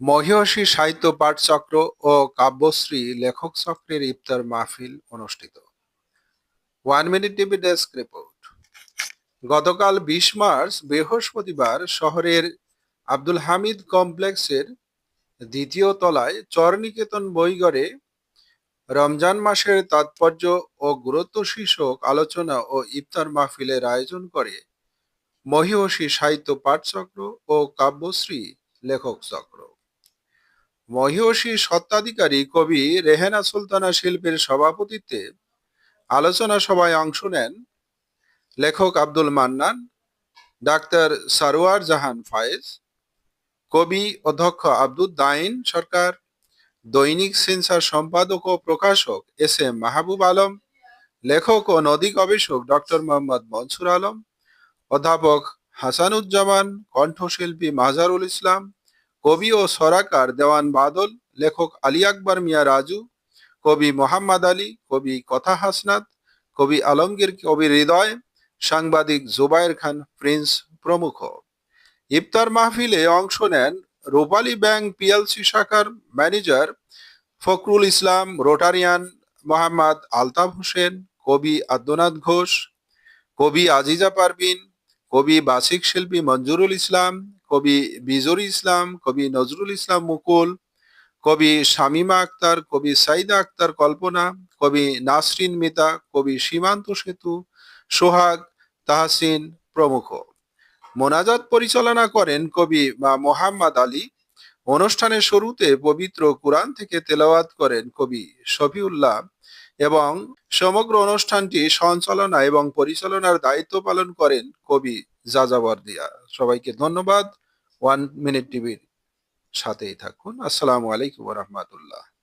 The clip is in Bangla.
মহিষী সাহিত্য পাঠচক্র ও কাব্যশ্রী লেখক চক্রের ইফতার মাহফিল অনুষ্ঠিত। One minute TV desk report. গতকাল বিশ মার্চ, বৃহস্পতিবার শহরের আব্দুল হামিদ কমপ্লেক্সের দ্বিতীয় তলায় চরনিকেতন বইগড়ে রমজান মাসের তাৎপর্য ও গুরুত্ব শীর্ষক আলোচনা ও ইফতার মাহফিলের আয়োজন করে মহিষী সাহিত্য পাঠচক্র ও কাব্যশ্রী লেখক চক্র। মহিষী সত্ত্বাধিকারী কবি রেহেনা সুলতানা শিল্পীর সভাপতিত্বে আলোচনা সভায় অংশ নেন লেখক আব্দুল মান্নান, ডাক্তার সারোয়ার জাহান ফায়েজ, কবি অধ্যক্ষ আব্দুল দাইন সরকার, দৈনিক সেন্সার সম্পাদক ও প্রকাশক এস এম মাহবুব আলম, লেখক ও নদী গবেষক ডক্টর মোহাম্মদ মনসুর আলম, অধ্যাপক হাসানুজ্জামান, কণ্ঠশিল্পী মাজারুল ইসলাম কবি ও সরাকার দেওয়ান বাদল, লেখক আলী আকবর মিয়া রাজু, কবি মোহাম্মদ আলী, কবি কথা হাসনাত, কবি আলমগীর কবি হৃদয়, সাংবাদিক জুবায়ের খান প্রিন্স প্রমুখ। ইফতার মাহফিলে অংশ নেন রূপালী ব্যাংক পিএলসি শাখার ম্যানেজার ফখরুল ইসলাম, রোটারিয়ান মোহাম্মদ আলতাফ হোসেন, কবি আদ্যনাথ ঘোষ, কবি আজিজা পারভিন, কবি বাসিক শিল্পী মঞ্জুরুল ইসলাম কবি বিজুর ইসলাম, কবি নজরুল ইসলাম মুকুল, কবি শামিমা আক্তার, কবি সাইদা আক্তার কল্পনা, কবি নাসরিন মিতা, কবি সীমান্ত সেতু, সোহাগ তাহসিন প্রমুখ। মোনাজাত পরিচালনা করেন কবি মা মোহাম্মদ আলী। অনুষ্ঠানের শুরুতে পবিত্র কুরআন থেকে তেলাওয়াত করেন কবি শফিউল্লাহ এবং সমগ্র অনুষ্ঠানটি সঞ্চালনা এবং পরিচালনার দায়িত্ব পালন করেন কবি যাযাবর দিয়া। সবাইকে ধন্যবাদ। ওয়ান মিনিট টিভির সাথেই থাকুন। আসসালামু আলাইকুম রহমতুল্লাহ।